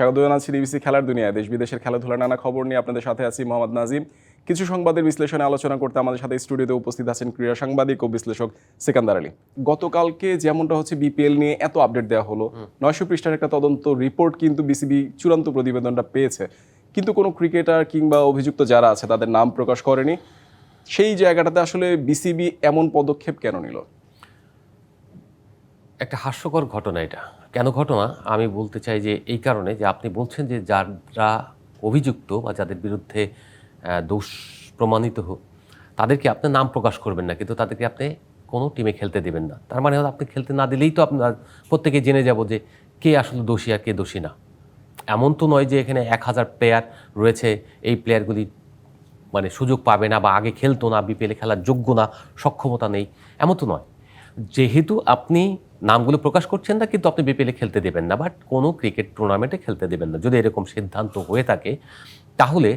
স্বাগত জানাচ্ছি ডিবিসি খেলার দুনিয়ায়। দেশ বিদেশের খেলাধুলার নানা খবর নিয়ে আপনাদের সাথে আছি মোহাম্মদ নাজিম। কিছু সংবাদের বিশ্লেষণে আলোচনা করতে আমাদের সাথে স্টুডিওতে উপস্থিত আছেন ক্রীড়া সাংবাদিক ও বিশ্লেষক সিকান্দার আলী। গতকালকে যেমনটা হচ্ছে বিপিএল নিয়ে এত আপডেট দেওয়া হলো নয়শো পৃষ্ঠার একটা তদন্ত রিপোর্ট কিন্তু বিসিবি চূড়ান্ত প্রতিবেদনটা পেয়েছে। কিন্তু কোনো ক্রিকেটার কিংবা অভিযুক্ত যারা আছে তাদের নাম প্রকাশ করেনি। সেই জায়গাটাতে আসলে বিসিবি এমন পদক্ষেপ কেন নিল? একটা হাস্যকর ঘটনা এটা। কেন ঘটনা? আমি বলতে চাই যে এই কারণে যে আপনি বলছেন যে যারা অভিযুক্ত বা যাদের বিরুদ্ধে দোষ প্রমাণিত হোক তাদেরকে আপনি নাম প্রকাশ করবেন না, কিন্তু তাদেরকে আপনি কোনো টিমে খেলতে দেবেন না। তার মানে আপনি খেলতে না দিলেই তো আপনার প্রত্যেকে জেনে যাব যে কে আসলে দোষী আর কে দোষী না। এমন তো নয় যে এখানে এক হাজার প্লেয়ার রয়েছে, এই প্লেয়ারগুলি মানে সুযোগ পাবে না বা আগে খেলতো না বিপিএলে খেলার যোগ্য না, সক্ষমতা নেই, এমন তো নয়। যেহেতু আপনি নামগুলো প্রকাশ করছেন না, কিন্তু আপনি বিপিএলে খেলতে দেবেন না। বাট কোনো ক্রিকেট টুর্নামেন্টে খেলতে দেবেন না। যদি এরকম সিদ্ধান্ত হয়ে থাকে, তাহলে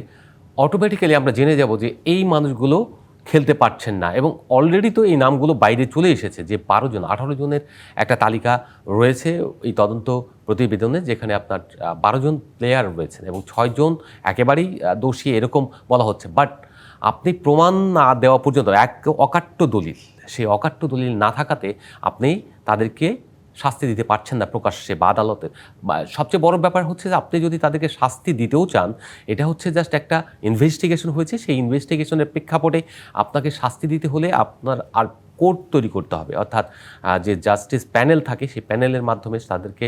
অটোমেটিক্যালি আমরা জেনে যাব যে এই মানুষগুলো খেলতে পারছেন না। এবং অলরেডি তো এই নামগুলো বাইরে চলে এসেছে, যে বারো জন, আঠারো জনের একটা তালিকা রয়েছে এই তদন্ত প্রতিবেদনে, যেখানে আপনার বারো জন প্লেয়ার রয়েছেন এবং ছয়জন একেবারেই দোষী, এরকম বলা হচ্ছে। বাট আপনি প্রমাণ না দেওয়া পর্যন্ত, এক অকাট্য দলিল। সেই অকাট্য দলিল না থাকাতে আপনি তাদেরকে শাস্তি দিতে পারছেন না প্রকাশ্যে বা আদালতে সবচেয়ে বড় ব্যাপার হচ্ছে যে আপনি যদি তাদেরকে শাস্তি দিতেও চান, এটা হচ্ছে জাস্ট একটা ইনভেস্টিগেশন হয়েছে। সেই ইনভেস্টিগেশনের প্রেক্ষাপটে আপনাকে শাস্তি দিতে হলে আপনার আর কোর্ট তৈরি করতে হবে। অর্থাৎ যে জাস্টিস প্যানেল থাকে, সেই প্যানেলের মাধ্যমে তাদেরকে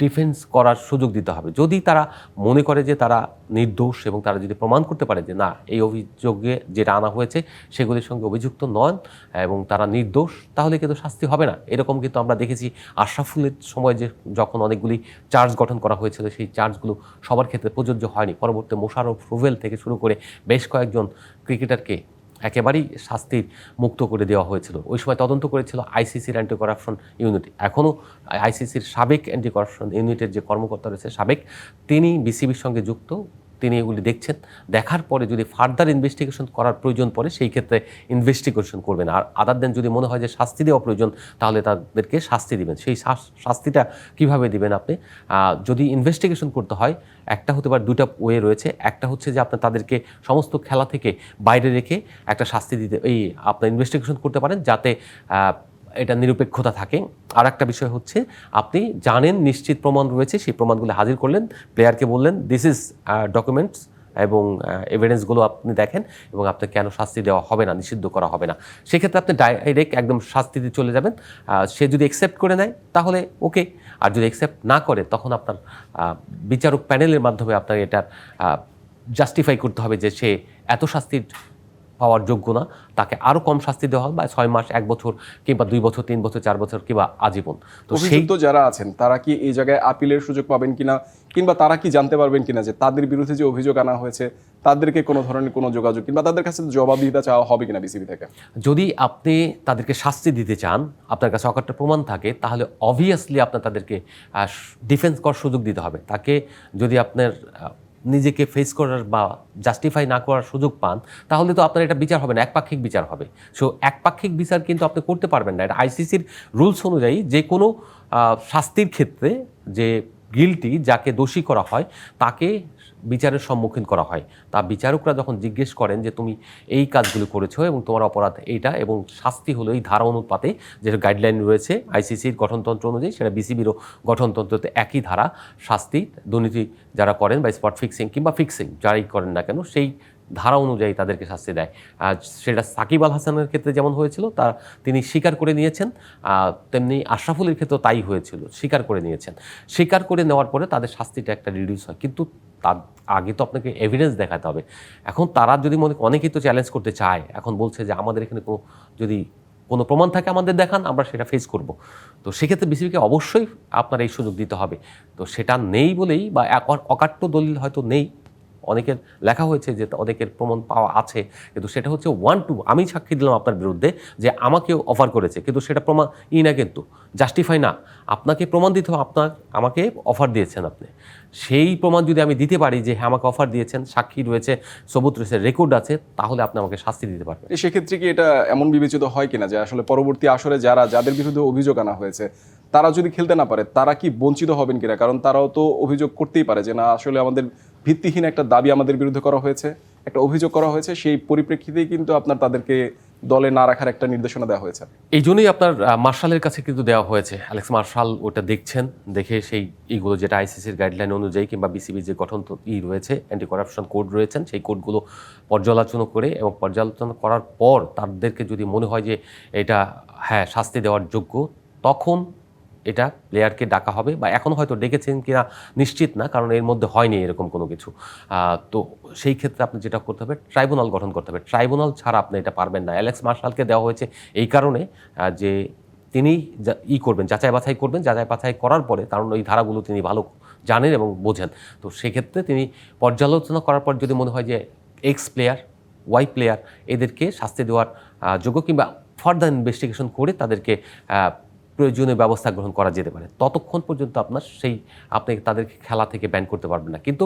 ডিফেন্স করার সুযোগ দিতে হবে। যদি তারা মনে করে যে তারা নির্দোষ এবং তারা যদি প্রমাণ করতে পারে যে না, এই অভিযোগে যেটা আনা হয়েছে সেগুলির সঙ্গে অভিযুক্ত নন এবং তারা নির্দোষ, তাহলে কিন্তু শাস্তি হবে না। এরকম কিন্তু আমরা দেখেছি আশরাফুলের সময় যে যখন অনেকগুলি চার্জ গঠন করা হয়েছিল, সেই চার্জগুলো সবার ক্ষেত্রে প্রযোজ্য হয়নি। পরবর্তী মোশারফ রুভেল থেকে শুরু করে বেশ কয়েকজন ক্রিকেটারকে একেবারেই শাস্তির মুক্ত করে দেওয়া হয়েছিল। ওই সময় তদন্ত করেছিল আইসিসির অ্যান্টি করাপশন ইউনিট এখনও আইসিসির সাবেক অ্যান্টি করাপশন ইউনিটের যে কর্মকর্তা রয়েছে সাবেক, তিনি বিসিবির সঙ্গে যুক্ত। তিনি এগুলি দেখছেন। দেখার পরে যদি ফার্দার ইনভেস্টিগেশন করার প্রয়োজন পড়ে, সেই ক্ষেত্রে ইনভেস্টিগেশন করবেন। আর আদার দেন যদি মনে হয় যে শাস্তি দেওয়া প্রয়োজন, তাহলে তাদেরকে শাস্তি দিবেন। সেই শাস- শাস্তিটা কীভাবে দিবেন আপনি? যদি ইনভেস্টিগেশন করতে হয়, একটা হতে পারে দুটা ওয়ে রয়েছে। একটা হচ্ছে যে আপনি তাদেরকে সমস্ত খেলা থেকে বাইরে রেখে একটা শাস্তি দিতে এই আপনার ইনভেস্টিগেশন করতে পারেন, যাতে এটা নিরপেক্ষতা থাকে। আর একটা বিষয় হচ্ছে, আপনি জানেন নিশ্চিত প্রমাণ রয়েছে, সেই প্রমাণগুলো হাজির করলেন, প্লেয়ারকে বললেন দিস ইজ ডকুমেন্টস এবং এভিডেন্সগুলো আপনি দেখেন এবং আপনাকে কেন শাস্তি দেওয়া হবে না, নিষিদ্ধ করা হবে না। সেক্ষেত্রে আপনি ডাইরেক্ট একদম শাস্তিতে চলে যাবেন। সে যদি অ্যাকসেপ্ট করে নেয়, তাহলে ওকে আর যদি অ্যাকসেপ্ট না করে, তখন আপনার বিচারক প্যানেলের মাধ্যমে আপনার এটার জাস্টিফাই করতে হবে যে সে এত শাস্তির পাওয়ার যোগ্য না তাকে আরও কম শাস্তি দেওয়া হয় বা ছয় মাস এক বছর কিংবা দুই বছর তিন বছর চার বছর কিংবা আজীবন। তো সেই তো যারা আছেন তারা কি এই জায়গায় আপিলের সুযোগ পাবেন কিনা কিংবা তারা কি জানতে পারবেন কিনা যে তাদের বিরুদ্ধে যে অভিযোগ আনা হয়েছে তাদেরকে কোনো ধরনের কোনো যোগাযোগ কিংবা তাদের কাছে জবাবদিহিতা চাওয়া হবে কিনা বিসিবি থেকে? যদি আপনি তাদেরকে শাস্তি দিতে চান আপনার কাছে অকাট্য প্রমাণ থাকে তাহলে অবভিয়াসলি আপনার তাদেরকে ডিফেন্স করার সুযোগ দিতে হবে। তাকে যদি আপনার নিজেকে ফেস করার বা জাস্টিফাই না করার সুযোগ পান, তাহলে তো আপনার এটা বিচার হবে না, একপাক্ষিক বিচার হবে। সো একপাক্ষিক বিচার কিন্তু আপনি করতে পারবেন না। এটা আইসিসির রুলস অনুযায়ী যে কোনো শাস্তির ক্ষেত্রে যে গিলটি যাকে দোষী করা হয়, তাকে বিচারের সম্মুখীন করা হয়। তা বিচারকরা যখন জিজ্ঞেস করেন যে, তুমি এই কাজগুলো করেছ এবং তোমার অপরাধ এইটা এবং শাস্তি হলো এই ধারা অনুপাতে যেটা গাইডলাইন রয়েছে আইসিসির গঠনতন্ত্র অনুযায়ী সেটা বিসিবিরও গঠনতন্ত্রতে একই ধারা, শাস্তি, দুর্নীতি যারা করেন বা স্পট ফিক্সিং কিংবা ফিক্সিং যারাই করেন না কেন, সেই ধারা অনুযায়ী তাদেরকে শাস্তি দেয়। সেটা সাকিব আল হাসানের ক্ষেত্রে যেমন হয়েছিল, তা তিনি স্বীকার করে নিয়েছেন। তেমনি আশরাফুলের ক্ষেত্রেও তাই হয়েছিল, স্বীকার করে নিয়েছেন। স্বীকার করে নেওয়ার পরে তাদের শাস্তিটা একটা রিডিউস হয়। কিন্তু তার আগে তো আপনাকে এভিডেন্স দেখাতে হবে। এখন তারা যদি মনে অনেকেই তো চ্যালেঞ্জ করতে চায়, এখন বলছে যে আমাদের এখানে কোনো, যদি কোনো প্রমাণ থাকে আমাদের দেখান, আমরা সেটা ফেস করব। তো সেক্ষেত্রে বিসিবিকে অবশ্যই আপনার এই সুযোগ দিতে হবে। তো সেটা নেই বলেই বা অকাট্য দলিল হয়তো নেই অনেকের লেখা হয়েছে যে অনেকের প্রমাণ পাওয়া আছে, কিন্তু সেটা হচ্ছে ওয়ান টু আমি সাক্ষী দিলাম আপনার বিরুদ্ধে যে আমাকেও অফার করেছে, কিন্তু সেটা প্রমাণ ই না কিন্তু জাস্টিফাই না। আপনাকে প্রমাণ দিতে আপনার, আমাকে অফার দিয়েছেন আপনি। সেই প্রমাণ যদি আমি দিতে পারি যে হ্যাঁ আমাকে অফার দিয়েছেন, সাক্ষী রয়েছে সবুত রয়েছে রেকর্ড আছে, তাহলে আপনি আমাকে শাস্তি দিতে পারবেন। সেক্ষেত্রে কি এটা এমন বিবেচিত হয় কিনা যে আসলে পরবর্তী আসরে যারা, যাদের বিরুদ্ধে অভিযোগ আনা হয়েছে, তারা যদি খেলতে না পারে, তারা কি বঞ্চিত হবেন কিনা? কারণ তারাও তো অভিযোগ করতেই পারে যে না, আসলে আমাদের ভিত্তিহীন একটা দাবি আমাদের বিরুদ্ধে করা হয়েছে, একটা অভিযোগ করা হয়েছে, সেই পরিপ্রেক্ষিতেই কিন্তু আপনার তাদেরকে দলে না রাখার একটা নির্দেশনা দেওয়া হয়েছে। এই জন্যই আপনার মার্শালের কাছে কিন্তু দেওয়া হয়েছে। অ্যালেক্স মার্শাল ওটা দেখছেন, দেখে সেই এইগুলো যেটা আইসিসির গাইডলাইন অনুযায়ী কিংবা বিসিবি যে গঠন ই রয়েছে অ্যান্টি করাপশন কোড রয়েছেন, সেই কোডগুলো পর্যালোচনা করে এবং পর্যালোচনা করার পর তাদেরকে যদি মনে হয় যে এটা হ্যাঁ শাস্তি দেওয়ার যোগ্য, তখন এটা প্লেয়ারকে ডাকা হবে বা এখন হয়তো ডেকেছেন কিনা নিশ্চিত না, কারণ এর মধ্যে হয়নি এরকম কোনো কিছু। তো সেই ক্ষেত্রে আপনি যেটা করতে হবে ট্রাইব্যুনাল গঠন করতে হবে। ট্রাইব্যুনাল ছাড়া আপনি এটা পারবেন না। অ্যালেক্স মার্শালকে দেওয়া হয়েছে এই কারণে যে তিনি ই করবেন, যাচাই বাছাই করবেন। যাচাই বাছাই করার পরে কারণ ওই ধারাগুলো তিনি ভালো জানেন এবং বোঝেন। তো সেক্ষেত্রে তিনি পর্যালোচনা করার পর যদি মনে হয় যে এক্স প্লেয়ার ওয়াই প্লেয়ার এদেরকে শাস্তি দেওয়ার যোগ্য কিংবা ফার্দার ইনভেস্টিগেশন করে তাদেরকে প্রয়োজনীয় ব্যবস্থা গ্রহণ করা যেতে পারে। ততক্ষণ পর্যন্ত আপনার সেই, আপনি তাদেরকে খেলা থেকে ব্যান করতে পারবেন না। কিন্তু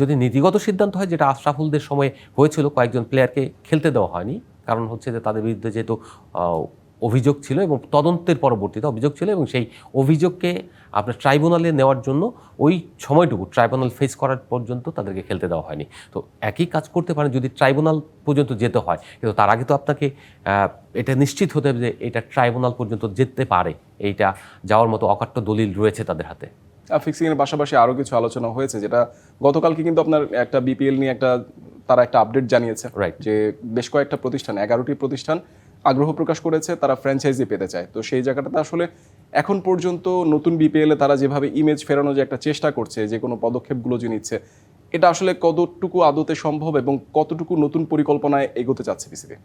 যদি নীতিগত সিদ্ধান্ত হয়, যেটা আশরাফুলদের সময় হয়েছিল, কয়েকজন প্লেয়ারকে খেলতে দেওয়া হয়নি। কারণ হচ্ছে যে তাদের বিরুদ্ধে যেহেতু অভিযোগ ছিল এবং তদন্তের পরবর্তীতে অভিযোগ ছিল এবং সেই অভিযোগকে আপনার ট্রাইব্যুনালে নেওয়ার জন্য ওই সময়টুকু ট্রাইব্যুনাল ফেস করার পর্যন্ত তাদেরকে খেলতে দেওয়া হয়নি। তো একই কাজ করতে পারেন যদি ট্রাইব্যুনাল পর্যন্ত যেতে হয়। কিন্তু তার আগে তো আপনাকে এটা নিশ্চিত হতে হবে যে এটা ট্রাইব্যুনাল পর্যন্ত যেতে পারে। এইটা যাওয়ার মতো অকাট্য দলিল রয়েছে তাদের হাতে। ফিক্সিং এর পাশাপাশি আরও কিছু আলোচনা হয়েছে যেটা গতকালকে কিন্তু আপনার একটা বিপিএল নিয়ে একটা তারা একটা আপডেট জানিয়েছে রাইট যে বেশ কয়েকটা প্রতিষ্ঠান এগারোটি প্রতিষ্ঠান আগ্রহ প্রকাশ করেছে, তারা ফ্র্যাঞ্চাইজি পেতে চায়। তো সেই জায়গাটাতে আসলে এখন পর্যন্ত নতুন বিপিএলে তারা যেভাবে ইমেজ ফেরানোর যে একটা চেষ্টা করছে, যে কোনো পদক্ষেপগুলো যে নিচ্ছে, এটা আসলে কতটুকু আদতে সম্ভব এবং কতটুকু নতুন পরিকল্পনায় এগোতে চাচ্ছে বিসিবি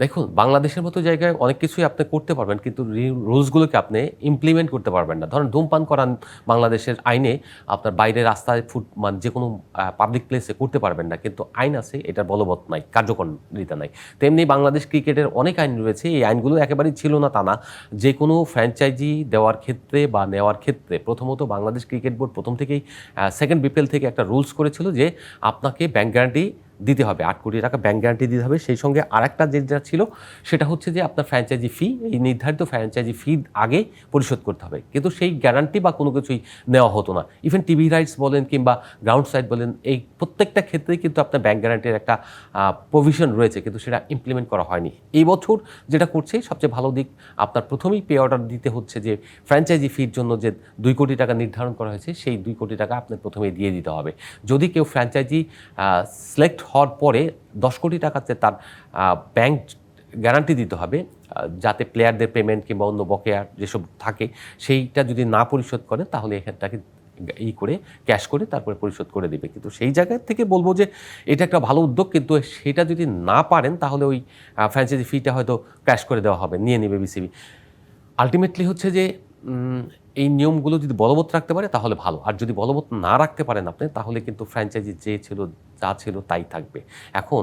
দেখুন, বাংলাদেশের মতো জায়গায় অনেক কিছুই আপনি করতে পারবেন, কিন্তু রুলসগুলোকে আপনি ইমপ্লিমেন্ট করতে পারবেন না। ধরেন ধূমপান করান বাংলাদেশের আইনে, আপনার বাইরে রাস্তায় ফুট মানে যে কোনো পাবলিক প্লেসে করতে পারবেন না, কিন্তু আইন আছে, এটার বলবৎ নাই, কার্যকরিতা নাই। তেমনি বাংলাদেশ ক্রিকেটের অনেক আইন রয়েছে, এই আইনগুলো একেবারেই ছিল না তা না। যে কোনো ফ্র্যাঞ্চাইজি দেওয়ার ক্ষেত্রে বা নেওয়ার ক্ষেত্রে প্রথমত বাংলাদেশ ক্রিকেট বোর্ড প্রথম থেকেই সেকেন্ড বিপিএল থেকে একটা রুলস করেছিল যে আপনাকে ব্যাংক গ্যারান্টি দিতে হবে। আট কোটি টাকা ব্যাংক গ্যারান্টি দিতে হবে। সেই সঙ্গে আরেকটা যেটা ছিল, সেটা হচ্ছে যে আপনার ফ্র্যাঞ্চাইজি ফি এই নির্ধারিত ফ্র্যাঞ্চাইজি ফি আগে পরিশোধ করতে হবে। কিন্তু সেই গ্যারান্টি বা কোনো কিছুই নেওয়া হতো না। ইভেন টিভি রাইটস বলেন কিংবা গ্রাউন্ড সাইড বলেন, এই প্রত্যেকটা ক্ষেত্রেই কিন্তু আপনার ব্যাংক গ্যারান্টির একটা প্রভিশন রয়েছে। কিন্তু সেটা ইমপ্লিমেন্ট করা হয়নি। এই বছর যেটা করছে, সবচেয়ে ভালো দিক, আপনার প্রথমেই পে অর্ডার দিতে হচ্ছে যে ফ্র্যাঞ্চাইজি ফির জন্য যে দুই কোটি টাকা নির্ধারণ করা হয়েছে, সেই দুই কোটি টাকা আপনার প্রথমেই দিয়ে দিতে হবে। যদি কেউ ফ্র্যাঞ্চাইজি সিলেক্ট হওয়ার পরে দশ কোটি টাকাতে তার ব্যাংক গ্যারান্টি দিতে হবে যাতে প্লেয়ারদের পেমেন্ট কিংবা অন্য বকেয়া যেসব থাকে, সেইটা যদি না পরিশোধ করে তাহলে এখানটাকে ই করে ক্যাশ করে তারপরে পরিশোধ করে দিবে। কিন্তু সেই জায়গা থেকে বলব যে এটা একটা ভালো উদ্যোগ, কিন্তু সেটা যদি না পারেন তাহলে ওই ফ্র্যাঞ্চাইজি ফিটা হয়তো ক্যাশ করে দেওয়া হবে, নিয়ে নেবে বিসিবি আলটিমেটলি হচ্ছে যে এই নিয়মগুলো যদি বলবৎ রাখতে পারে তাহলে ভালো। আর যদি বলবৎ না রাখতে পারেন আপনি, তাহলে কিন্তু ফ্র্যাঞ্চাইজি যে ছিল, যা ছিল তাই থাকবে। এখন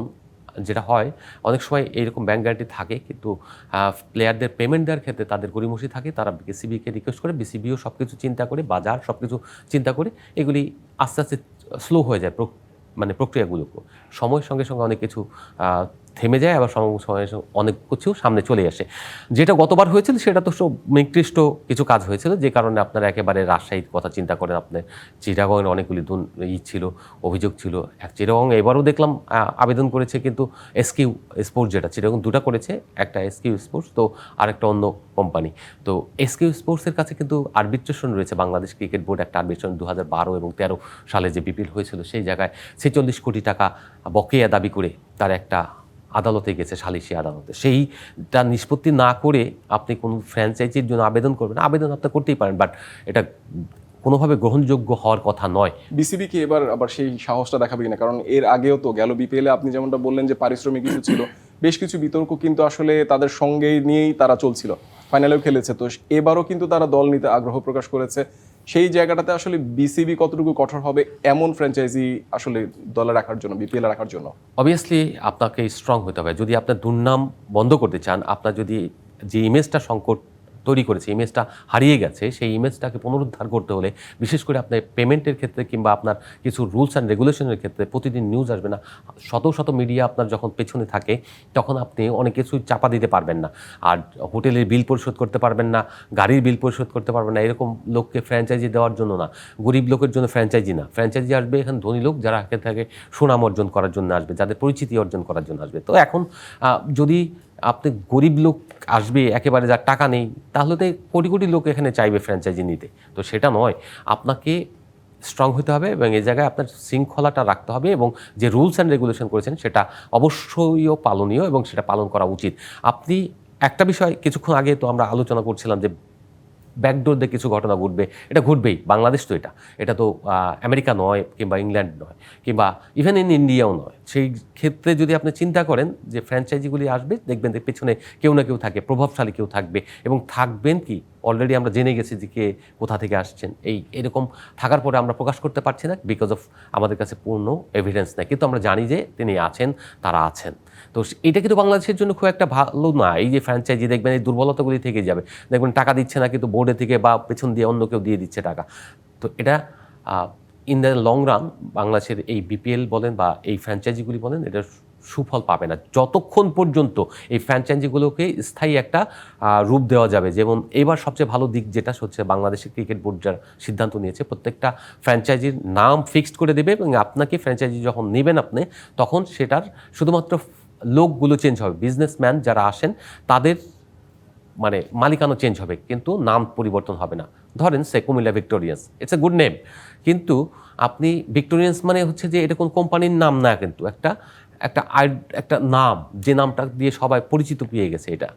যেটা হয়, অনেক সময় এইরকম ব্যাংক গ্যারান্টি থাকে, কিন্তু প্লেয়ারদের পেমেন্ট দেওয়ার ক্ষেত্রে তাদের গরিমসি থাকে, তারা বিসিবিকে রিকোয়েস্ট করে বিসিবিও সব কিছু চিন্তা করে, বাজার সব কিছু চিন্তা করে, এগুলি আস্তে আস্তে স্লো হয়ে যায় মানে প্রক্রিয়াগুলো সময়ের সঙ্গে সঙ্গে অনেক কিছু থেমে যায়, আবার সময় অনেক কিছু সামনে চলে আসে। যেটা গতবার হয়েছিল, সেটা তো সব নিকৃষ্ট কিছু কাজ হয়েছিল, যে কারণে আপনারা একেবারে রাজশাহীর কথা চিন্তা করেন। আপনার চিটাগংয়ের অনেকগুলি ই ছিল, অভিযোগ ছিল। চিটাগং, এবারও দেখলাম আবেদন করেছে, কিন্তু এসকিউ স্পোর্টস যেটা, চিটাগং দুটা করেছে, একটা এসকিউ স্পোর্টস, তো আরেকটা অন্য কোম্পানি। তো এসকিউ স্পোর্টসের কাছে কিন্তু আরবিট্রেশন রয়েছে, বাংলাদেশ ক্রিকেট বোর্ড একটা আরবিট্রেশন দু হাজার বারো এবং তেরো সালে যে বিপিএল হয়েছিল, সেই জায়গায় ছেচল্লিশ কোটি টাকা বকেয়া দাবি করে তার একটা আদালতে গেছে সালিশি আদালতে। সেইটা নিষ্পত্তি না করে আপনি কোনো ফ্র্যাঞ্চাইজির জন্য আবেদন করবেন। আবেদন আপনি করতেই পারেন বাট এটা কোনোভাবে গ্রহণযোগ্য হওয়ার কথা নয়। বিসিবি কি এবার, আবার সেই সাহসটা দেখাবে কিনা? কারণ এর আগেও তো গেল বিপিএল আপনি যেমনটা বললেন যে পারিশ্রমিক কিছু ছিল, বেশ কিছু বিতর্ক কিন্তু আসলে তাদের সঙ্গেই নিয়েই তারা চলছিল। ফাইনালেও খেলেছে, তো এবারও কিন্তু তারা দল নিতে আগ্রহ প্রকাশ করেছে। সেই জায়গাটাতে আসলে বিসিবি কতটুকু কঠোর হবে এমন ফ্র্যাঞ্চাইজি আসলে দলে রাখার জন্য বিপিএল রাখার জন্য? অবভিয়াসলি আপনাকে স্ট্রং হতে হবে। যদি আপনার দুর্নাম বন্ধ করতে চান, আপনার যদি যে ইমেজটা সংকট তৈরি করেছে ইমেজটা হারিয়ে গেছে, সেই ইমেজটাকে পুনরুদ্ধার করতে হলে বিশেষ করে আপনার পেমেন্টের ক্ষেত্রে কিংবা আপনার কিছু রুলস অ্যান্ড রেগুলেশনের ক্ষেত্রে প্রতিদিন নিউজ আসবে না। শত শত মিডিয়া আপনার যখন পেছনে থাকে, তখন আপনি অনেক কিছু চাপা দিতে পারবেন না। আর হোটেলের বিল পরিশোধ করতে পারবেন না, গাড়ির বিল পরিশোধ করতে পারবেন না, এরকম লোককে ফ্র্যাঞ্চাইজি দেওয়ার জন্য না। গরিব লোকের জন্য ফ্র্যাঞ্চাইজি না। ফ্র্যাঞ্চাইজি আসবে এখানে ধনী লোক যারা থেকে সুনাম অর্জন করার জন্য আসবে, যাদের পরিচিতি অর্জন করার জন্য আসবে। তো এখন যদি আপনি গরিব লোক আসবে, একেবারে যার টাকা নেই, তাহলে তো কোটি কোটি লোক এখানে চাইবে ফ্র্যাঞ্চাইজি নিতে। তো সেটা নয়, আপনাকে স্ট্রং হতে হবে এবং এই জায়গায় আপনার শৃঙ্খলাটা রাখতে হবে এবং যে রুলস অ্যান্ড রেগুলেশন করেছেন সেটা অবশ্যই পালনীয় এবং সেটা পালন করা উচিত। আপনি একটা বিষয়, কিছুক্ষণ আগে তো আমরা আলোচনা করছিলাম যে ব্যাকডোর দিয়ে কিছু ঘটনা ঘটবে, এটা ঘটবেই, বাংলাদেশ তো এটা। এটা তো আমেরিকা নয় কিংবা ইংল্যান্ড নয়, কিংবা ইভেন ইন ইন্ডিয়াও নয়। সেই ক্ষেত্রে যদি আপনি চিন্তা করেন যে ফ্র্যাঞ্চাইজিগুলি আসবে, দেখবেন যে পেছনে কেউ না কেউ থাকে, প্রভাবশালী কেউ থাকবে এবং থাকবেন কি? অলরেডি আমরা জেনে গেছি যে কে কোথা থেকে আসছেন। এই এরকম থাকার পরে আমরা প্রকাশ করতে পারছি না বিকজ অফ আমাদের কাছে পূর্ণ এভিডেন্স নেই। কিন্তু আমরা জানি যে তিনি আছেন, তারা আছেন। তো এটা কিন্তু বাংলাদেশের জন্য খুব একটা ভালো না। এই যে ফ্র্যাঞ্চাইজি দেখবেন, এই দুর্বলতাগুলি থেকে যাবে। দেখবেন টাকা দিচ্ছে না, কিন্তু বোর্ডে থেকে বা পেছন দিয়ে অন্য কেউ দিয়ে দিচ্ছে টাকা। তো এটা ইন দ্য লং রান বাংলাদেশের এই বিপিএল বলেন বা এই ফ্র্যাঞ্চাইজিগুলি বলেন, এটা সুফল পাবে না। যতক্ষণ পর্যন্ত এই ফ্র্যাঞ্চাইজিগুলোকে স্থায়ী একটা রূপ দেওয়া যাবে, যেমন এবার সবচেয়ে ভালো দিক যেটা হচ্ছে বাংলাদেশের ক্রিকেট বোর্ড যার সিদ্ধান্ত নিয়েছে, প্রত্যেকটা ফ্র্যাঞ্চাইজির নাম ফিক্সড করে দেবে এবং আপনাকে ফ্র্যাঞ্চাইজি যখন নেবেন আপনি, তখন সেটার শুধুমাত্র লোকগুলো চেঞ্জ হবে। বিজনেসম্যান যারা আসেন, তাদের মানে মালিকানা চেঞ্জ হবে, কিন্তু নাম পরিবর্তন হবে না। ধরেন সে Comilla Victorians it's a good name কিন্তু আপনি ভিক্টোরিয়ান্স মানে হচ্ছে যে এটা কোনো কোম্পানির নাম না কিন্তু, একটা একটা একটা নাম, যে নামটা দিয়ে সবাই পরিচিত পেয়ে গেছে এটা।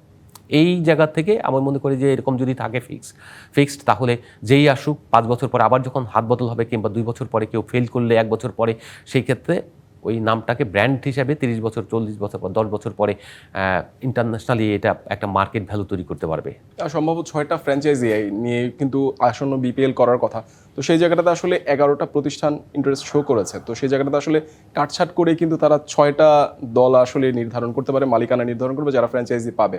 এই জায়গা থেকে আমি মনে করি যে এরকম যদি থাকে ফিক্স ফিক্সড তাহলে যেই আসুক, পাঁচ বছর পরে আবার যখন হাত বদল হবে কিংবা দুই বছর পরে কেউ ফেল করলে, এক বছর পরে, সেই ক্ষেত্রে ওই নামটাকে ব্র্যান্ড হিসাবে তিরিশ বছর, চল্লিশ বছর পর দশ বছর পরে ইন্টারন্যাশনালি এটা একটা মার্কেট ভ্যালু তৈরি করতে পারবে। সম্ভবত ছয়টা ফ্র্যাঞ্চাইজি নিয়ে কিন্তু আসন্ন বিপিএল করার কথা। তো সেই জায়গাটাতে আসলে এগারোটা প্রতিষ্ঠান ইন্টারেস্ট শো করেছে। তো সেই জায়গাটাতে আসলে কাটছাট করে কিন্তু তারা ছয়টা দল আসলে নির্ধারণ করতে পারে, মালিকানা নির্ধারণ করবে, যারা ফ্র্যাঞ্চাইজি পাবে।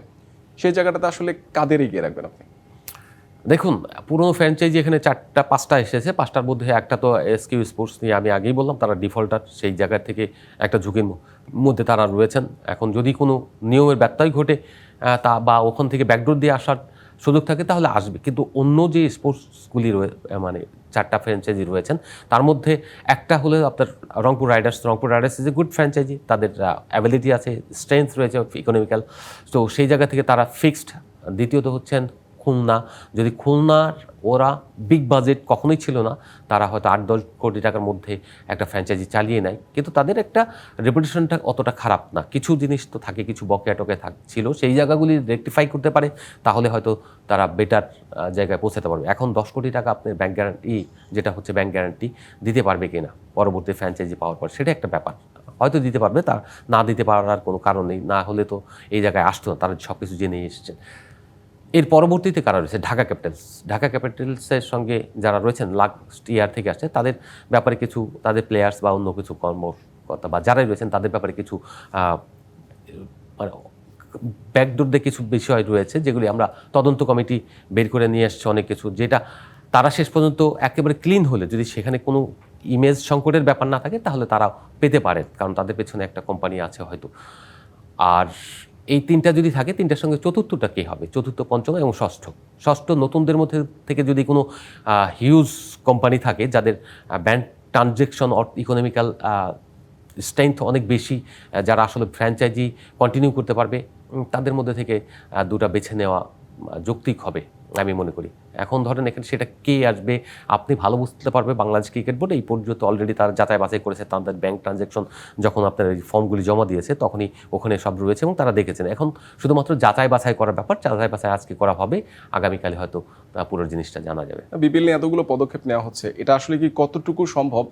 সেই জায়গাটাতে আসলে কাদের এগিয়ে রাখবেন আপনি? দেখুন, পুরনো ফ্র্যাঞ্চাইজি এখানে চারটা, পাঁচটা এসেছে। পাঁচটার মধ্যে একটা তো এসকিউ স্পোর্টস নিয়ে আমি আগেই বললাম, তারা ডিফল্টার সেই জায়গা থেকে একটা ঝুঁকির মধ্যে তারা রয়েছেন। এখন যদি কোনো নিয়মের ব্যত্যয় ঘটে তা বা ওখান থেকে ব্যাকডোর দিয়ে আসার সুযোগ থাকে, তাহলে আসবে। কিন্তু অন্য যে স্পোর্টসগুলি রয়ে মানে চারটা ফ্র্যাঞ্চাইজি রয়েছেন, তার মধ্যে একটা হলো আপনার Rangpur Riders Rangpur Riders is a good franchise তাদের অ্যাবিলিটি আছে স্ট্রেংথ রয়েছে ইকোনমিক্যাল তো সেই জায়গা থেকে তারা ফিক্সড দ্বিতীয়ত হচ্ছেন খুলনা, যদি খুলনার ওরা বিগ বাজেট কখনোই ছিল না, তারা হয়তো আট দশ কোটি টাকার মধ্যে একটা ফ্র্যাঞ্চাইজি চালিয়ে নেয়। কিন্তু তাদের একটা রেপুটেশনটা অতটা খারাপ না। কিছু জিনিস তো থাকে, কিছু বকেয়া টকে ছিল, সেই জায়গাগুলি রেকটিফাই করতে পারে, তাহলে হয়তো তারা বেটার জায়গায় পৌঁছাতে পারবে। এখন দশ কোটি টাকা আপনার ব্যাংক গ্যারান্টি যেটা হচ্ছে ব্যাংক গ্যারান্টি দিতে পারবে কি না পরবর্তী ফ্র্যাঞ্চাইজি পাওয়ার পর, সেটা একটা ব্যাপার। হয়তো দিতে পারবে তার না দিতে পারার কোনো কারণ নেই, না হলে তো এই জায়গায় আসতো না, তারা সব কিছু জেনে এসেছেন এর পরবর্তীতে কারা রয়েছে? ঢাকা ক্যাপিটালস। ঢাকা ক্যাপিটালসের সঙ্গে যারা রয়েছেন লাস্ট ইয়ার থেকে আসছে, তাদের ব্যাপারে কিছু, তাদের প্লেয়ার্স বা অন্য কিছু কর্মকর্তা বা যারাই রয়েছেন, তাদের ব্যাপারে কিছু মানে ব্যাকডোর দিয়ে কিছু বিষয় রয়েছে, যেগুলি আমরা তদন্ত কমিটি বের করে নিয়ে আসছে অনেক কিছু, যেটা তারা শেষ পর্যন্ত একেবারে ক্লিন হলে, যদি সেখানে কোনো ইমেজ সংকটের ব্যাপার না থাকে, তাহলে তারা পেতে পারে, কারণ তাদের পেছনে একটা কোম্পানি আছে হয়তো। আর এই তিনটা যদি থাকে, তিনটার সঙ্গে চতুর্থটা কী হবে? চতুর্থ, পঞ্চম এবং ষষ্ঠ। ষষ্ঠ নতুনদের মধ্যে থেকে যদি কোনো হিউজ কোম্পানি থাকে, যাদের ব্যাংক ট্রানজেকশন ইকোনমিক্যাল স্ট্রেংথ অনেক বেশি যারা আসলে ফ্র্যাঞ্চাইজি কন্টিনিউ করতে পারবে তাদের মধ্যে থেকে দুটা বেছে নেওয়া যৌক্তিক হবে। আমি মনে করি। এখন ধরেন এখানে সেটা কে আসবে? আপনি ভালো বুঝতে পারবে বাংলাদেশ ক্রিকেট বোর্ড। এই পর্যন্ত অলরেডি তারা যাচাই বাছাই করেছে, তাদের ব্যাংক ট্রানজ্যাকশন যখন আপনার এই ফর্মগুলি জমা দিয়েছে, তখনই ওখানে সব রয়েছে এবং তারা দেখেছেন। এখন শুধুমাত্র যাচাই বাছাই করার ব্যাপার, যাচাই বাছাই আজকে করা হবে আগামীকালে হয়তো পুরো জিনিসটা জানা যাবে। বিপিএল নিয়ে এতগুলো পদক্ষেপ নেওয়া হচ্ছে, এটা আসলে কি কতটুকু সম্ভব?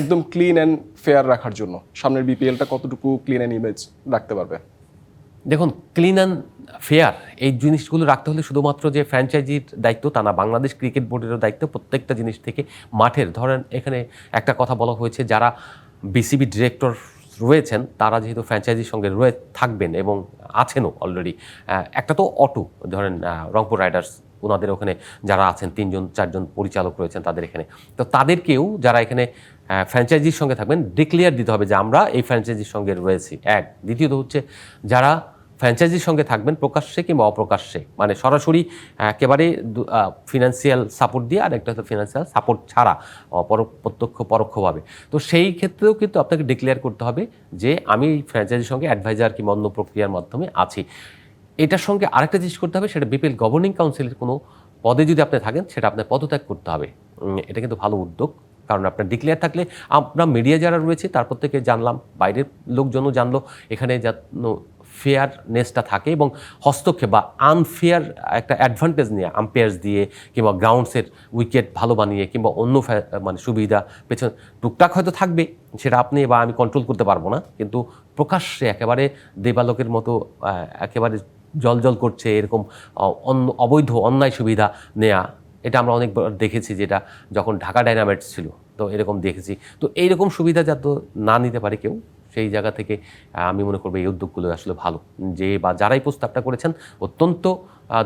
একদম ক্লিন অ্যান্ড ফেয়ার রাখার জন্য, সামনের বিপিএলটা কতটুকু ক্লিন অ্যান্ড ইমেজ রাখতে পারবে? দেখুন ক্লিন অ্যান্ড ফেয়ার এই জিনিসগুলো রাখতে হলে শুধুমাত্র যে ফ্র্যাঞ্চাইজির দায়িত্ব তা না, বাংলাদেশ ক্রিকেট বোর্ডেরও দায়িত্ব প্রত্যেকটা জিনিস থেকে মাঠের। ধরেন, এখানে একটা কথা বলা হয়েছে, যারা বিসিবি ডিরেক্টর রয়েছেন, তারা যেহেতু ফ্র্যাঞ্চাইজির সঙ্গে রয়ে থাকবেন এবং আছেনও অলরেডি একটা তো অটো, ধরেন রংপুর রাইডার্স ওনাদের ওখানে যারা আছেন, তিনজন, চারজন পরিচালক রয়েছেন তাদের এখানে। তো তাদেরকেও যারা এখানে ফ্র্যাঞ্চাইজির সঙ্গে থাকবেন ডিক্লিয়ার দিতে হবে যে আমরা এই ফ্র্যাঞ্চাইজির সঙ্গে রয়েছি। এক। দ্বিতীয়ত হচ্ছে, যারা ফ্র্যাঞ্চাইজির সঙ্গে থাকবেন প্রকাশ্যে কিংবা অপ্রকাশ্যে। মানে সরাসরি একেবারে ফিনান্সিয়াল সাপোর্ট দিয়ে আর একটা হচ্ছে ফিনান্সিয়াল সাপোর্ট ছাড়া প্রত্যক্ষ, পরোক্ষভাবে। তো সেই ক্ষেত্রেও কিন্তু আপনাকে ডিক্লেয়ার করতে হবে যে আমি ফ্র্যাঞ্চাইজির সঙ্গে অ্যাডভাইজার কিংবা অন্য প্রক্রিয়ার মাধ্যমে আছি। এটার সঙ্গে আরেকটা জিনিস করতে হবে, সেটা বিপিএল গভর্নিং কাউন্সিলের কোনো পদে যদি আপনি থাকেন, সেটা আপনার পদত্যাগ করতে হবে। এটা কিন্তু ভালো উদ্যোগ, কারণ আপনার ডিক্লেয়ার থাকলে আমরা মিডিয়া যারা রয়েছে, তারপর থেকে জানলাম, বাইরের লোকজনও জানলো, এখানে যেন ফেয়ারনেসটা থাকে এবং হস্তক্ষেপ বা আনফেয়ার একটা অ্যাডভান্টেজ নিয়ে আম্পায়ার্স দিয়ে কিংবা গ্রাউন্ডসের উইকেট ভালো বানিয়ে কিংবা অন্য মানে সুবিধা পেছন টুকটাক হয়তো থাকবে, সেটা আপনি বা আমি কন্ট্রোল করতে পারব না। কিন্তু প্রকাশ্যে একেবারে দেবালোকের মতো একেবারে জল জল করছে, এরকম অন্য, অবৈধ অন্যায় সুবিধা নেয়া, এটা আমরা অনেকবার দেখেছি যেটা যখন ঢাকা ডাইনামাইটস ছিল, তো এরকম দেখেছি। তো এইরকম সুবিধা যাতে না নিতে পারে কেউ সেই জায়গা থেকে আমি মনে করব এই উদ্যোগগুলো আসলে ভালো। যে বা যারাই প্রস্তাবটা করেছেন, অত্যন্ত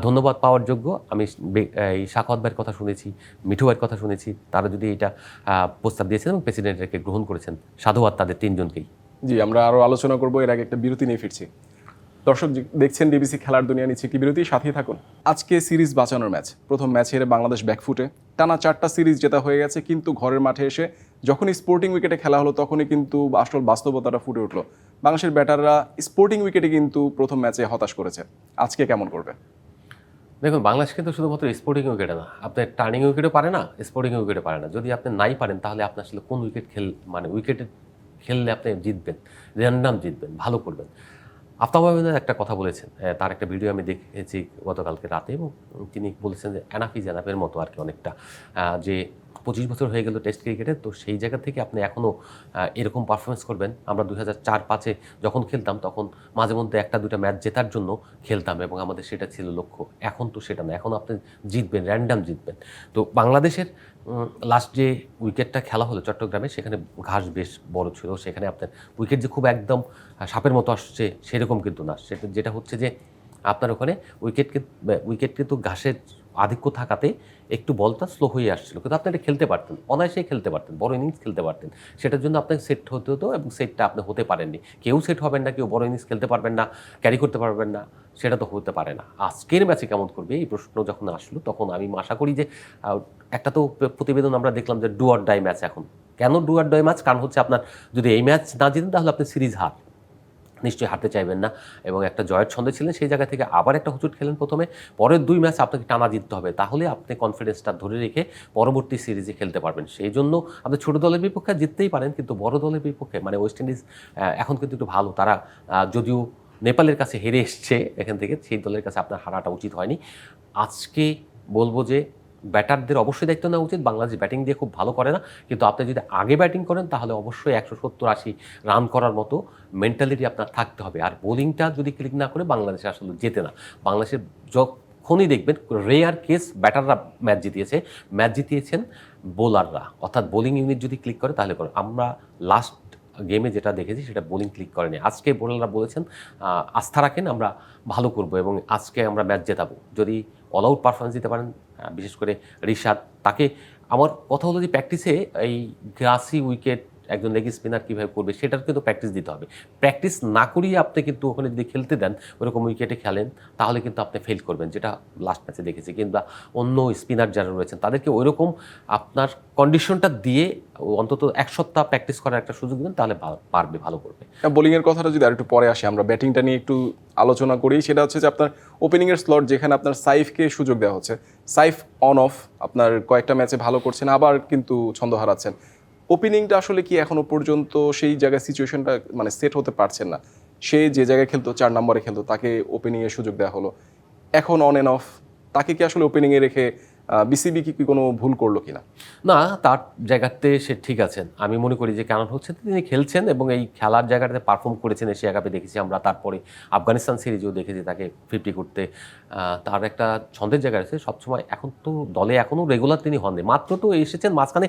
ধন্যবাদ পাওয়ার যোগ্য। আমি এই শাখাত ভাইয়ের কথা শুনেছি, মিঠু ভাইয়ের কথা শুনেছি, তারা যদি এটা প্রস্তাব দিয়েছেন এবং প্রেসিডেন্ট গ্রহণ করেছেন, সাধুবাদ তাদের তিনজনকেই। জি, আমরা আরও আলোচনা করব, এর আগে একটা বিরতি নিয়ে ফিরছি। দর্শক দেখছেন ডিবিসি খেলার দুনিয়া নিচ্ছে একটি বিরতি, সাথেই থাকুন। আজকে সিরিজ বাঁচানোর ম্যাচ। প্রথম ম্যাচে হেরে বাংলাদেশ ব্যাকফুটে টানা চারটা সিরিজ জেতা হয়ে গেছে, কিন্তু ঘরের মাঠে এসে যখনই স্পোর্টিং উইকেটে খেলা হলো, তখনই কিন্তু আসল বাস্তবতাটা ফুটে উঠল। বাংলাদেশের ব্যাটাররা স্পোর্টিং উইকেটে কিন্তু প্রথম ম্যাচে হতাশ করেছে। আজকে কেমন করবে? দেখুন, বাংলাদেশ কিন্তু শুধুমাত্র স্পোর্টিং উইকেটে না। আপনি টার্নিং উইকেটও পারে না স্পোর্টিং উইকেটে পারে না। যদি আপনি নাই পারেন, তাহলে আপনি আসলে কোন উইকেট খেল মানে উইকেটে খেললে আপনি জিতবেন র্যান্ডাম জিতবেন, ভালো করবেন। আফতাব আহমেদের একটা কথা বলেছেন। তার একটা ভিডিও আমি দেখেছি গতকালকে রাতে এবং তিনি বলেছেন যে অ্যানাফি জানাপের মতো আর কি অনেকটা। যে পঁচিশ বছর হয়ে গেল টেস্ট ক্রিকেটে, তো সেই জায়গা থেকে আপনি এখনও এরকম পারফরমেন্স করবেন। আমরা দুই হাজার চার পাঁচে যখন খেলতাম, তখন মাঝে মধ্যে একটা দুটা ম্যাচ জেতার জন্য খেলতাম এবং আমাদের সেটা ছিল লক্ষ্য। এখন তো সেটা না। এখন আপনি জিতবেন র্যান্ডাম জিতবেন। তো বাংলাদেশের লাস্ট যে উইকেটটা খেলা হলো চট্টগ্রামে, সেখানে ঘাস বেশ বড় ছিল। সেখানে আপনার উইকেট যে খুব একদম সাপের মতো আসছে, সেরকম কিন্তু না। সেটা যেটা হচ্ছে যে, আপনার ওখানে উইকেটকে উইকেট কিন্তু ঘাসের আধিক্য থাকাতে একটু বলটা স্লো হয়ে আসছিল। কিন্তু আপনি এটা খেলতে পারতেন, অনায়াসেই খেলতে পারতেন, বড় ইনিংস খেলতে পারতেন। সেটার জন্য আপনাকে সেট হতে হতো এবং সেটটা আপনি হতে পারেননি। কেউ সেট হবেন না, কেউ বড় ইনিংস খেলতে পারবেন না ক্যারি করতে পারবেন না। সেটা তো হতে পারে না। আজকের ম্যাচে কেমন করবে এই প্রশ্ন যখন আসলো, তখন আমি আশা করি যে একটা তো প্রতিবেদন আমরা দেখলাম যে ডু ডাই ম্যাচ এখন। কেন ডু ডাই ম্যাচ? কারণ হচ্ছে আপনার যদি এই ম্যাচ না জিতেন, তাহলে আপনি সিরিজ হার। নিশ্চয়ই হারতে চাইবেন না। এবং একটা জয়ের ছন্দে ছিলেন, সেই জায়গা থেকে আবার একটা হুচুট খেলেন প্রথমে। পরের দুই ম্যাচ আপনাকে টানা জিততে হবে। তাহলে আপনি কনফিডেন্সটা ধরে রেখে পরবর্তী সিরিজে খেলতে পারবেন। সেই জন্য আপনি ছোট দলের বিপক্ষে জিততেই পারেন, কিন্তু বড় দলের বিপক্ষে মানে ওয়েস্ট ইন্ডিজ এখন কিন্তু একটু ভালো। তারা যদিও নেপালের কাছে হেরে এসছে এখান থেকে, সেই দলের কাছে আপনার হারাটা উচিত হয়নি। আজকে বলব যে ব্যাটারদের অবশ্যই দায়িত্ব নেওয়া উচিত, বাংলাদেশ ব্যাটিং দিয়ে খুব ভালো করে না, কিন্তু আপনি যদি আগে ব্যাটিং করেন তাহলে অবশ্যই একশো সত্তর আশি রান করার মতো মেন্টালিটি আপনার থাকতে হবে। আর বোলিংটা যদি ক্লিক না করে বাংলাদেশে আসলে জেতে না। বাংলাদেশের যখনই দেখবেন রেয়ার কেস ব্যাটাররা ম্যাচ জিতিয়েছে ম্যাচ জিতিয়েছেন বোলাররা অর্থাৎ বোলিং ইউনিট যদি ক্লিক করে তাহলে করে। আমরা লাস্ট গেমে যেটা দেখেছি সেটা বোলিং ক্লিক করেনি। আজকে বোলাররা বলেছেন আস্থা রাখেন, আমরা ভালো করব এবং আজকে আমরা ম্যাচ জেতাবো। যদি অল আউট পারফরমেন্স দিতে পারেন বিশেষ করে রিশাদ, তাকে আমার কথা হলো যে প্র্যাকটিসে এই গ্রাসি উইকেট একজন লেগ স্পিনার কীভাবে করবে, সেটার কিন্তু প্র্যাকটিস দিতে হবে। প্র্যাকটিস না করিয়ে আপনি কিন্তু ওখানে যদি খেলতে দেন, ওরকম উইকেটে খেলেন, তাহলে কিন্তু আপনি ফেল করবেন, যেটা লাস্ট ম্যাচে দেখেছি। কিংবা অন্য স্পিনার যারা রয়েছেন, তাদেরকে ওইরকম আপনার কন্ডিশনটা দিয়ে অন্তত এক সপ্তাহ প্র্যাকটিস করার একটা সুযোগ দেন তাহলে পারবে, ভালো করবে। বোলিং এর কথাটা যদি আরেকটু পরে আসি, আমরা ব্যাটিংটা নিয়ে একটু আলোচনা করি, সেটা হচ্ছে যে আপনার ওপেনিং এর স্লট যেখানে আপনার সাইফকে সুযোগ দেওয়া হচ্ছে। সাইফ অন অফ আপনার কয়েকটা ম্যাচে ভালো করছেন, আবার কিন্তু ছন্দ হারাচ্ছেন। ওপেনিংটা আসলে কি এখনও পর্যন্ত সেই জায়গায় সিচুয়েশনটা মানে সেট হতে পারছেন না। সে যে জায়গায় খেলতো, চার নম্বরে খেলতো, তাকে ওপেনিংয়ের সুযোগ দেওয়া হলো। এখন অন অ্যান্ড অফ তাকে কি আসলে ওপেনিংয়ে রেখে বিসিবি কি কোনো ভুল করল কিনা? না, তার জায়গাতে সে ঠিক আছেন। আমি মনে করি যে কারণ হচ্ছে, তিনি খেলছেন এবং এই খেলার জায়গাটাতে পারফর্ম করেছেন এশিয়া কাপে দেখেছি আমরা। তারপরে আফগানিস্তান সিরিজেও দেখেছি তাকে ফিফটি করতে। তার একটা ছন্দের জায়গা আছে। সবসময় এখন তো দলে এখনও রেগুলার তিনি হননি। মাত্র তো এসেছেন মাঝখানে